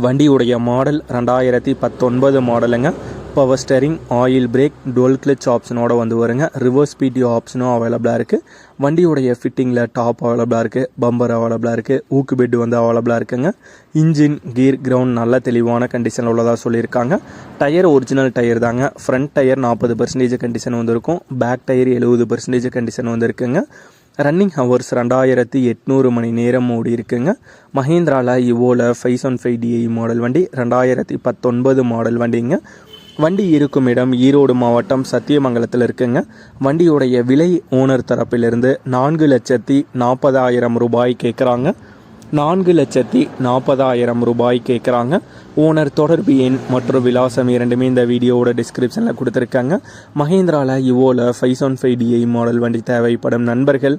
வண்டியுடைய மாடல் ரெண்டாயிரத்தி பத்தொன்பது மாடலுங்க power steering oil brake dual clutch ஆப்ஷனோட வந்து வருங்க. ரிவர்ஸ் பிடிஓ ஆப்ஷனும் அவைலபிளாக இருக்குது வண்டியுடைய ஃபிட்டிங்கில் டாப் அவைலபிளாக இருக்குது பம்பர் அவைலபிளாக இருக்குது ஊக்கு பெட் வந்து அவைலபிளாக இருக்குங்க. இன்ஜின் கீர் கிரவுண்ட் நல்ல தெளிவான கண்டிஷனில் உள்ளதாக சொல்லியிருக்காங்க. டயர் ஒரிஜினல் டயர் தாங்க. ஃப்ரண்ட் டயர் நாற்பது பர்சன்டேஜ் கண்டிஷன் வந்திருக்கும். பேக் டயர் எழுபது பர்சன்டேஜ் கண்டிஷன் வந்திருக்குங்க. ரன்னிங் ஹவர்ஸ் ரெண்டாயிரத்தி எட்நூறு மணி நேரம் ஓடி இருக்குங்க. மஹேந்திராவில் இவோவில் five one five DI model வண்டி ரெண்டாயிரத்தி பத்தொன்பது மாடல் வண்டிங்க. வண்டி இருக்கும் இடம் ஈரோடு மாவட்டம் சத்தியமங்கலத்தில் இருக்குங்க. வண்டியுடைய விலை ஓனர் தரப்பிலிருந்து நான்கு லட்சத்தி நாற்பதாயிரம் ரூபாய் கேட்குறாங்க. நான்கு லட்சத்தி நாற்பதாயிரம் ரூபாய் கேட்குறாங்க. ஓனர் தொடர்பு எண் மற்றும் விலாசம் இரண்டுமே இந்த வீடியோவோட டிஸ்கிரிப்ஷனில் கொடுத்துருக்காங்க. மஹேந்திராவில் இவோவில் five one five DI model வண்டி தேவைப்படும் நண்பர்கள்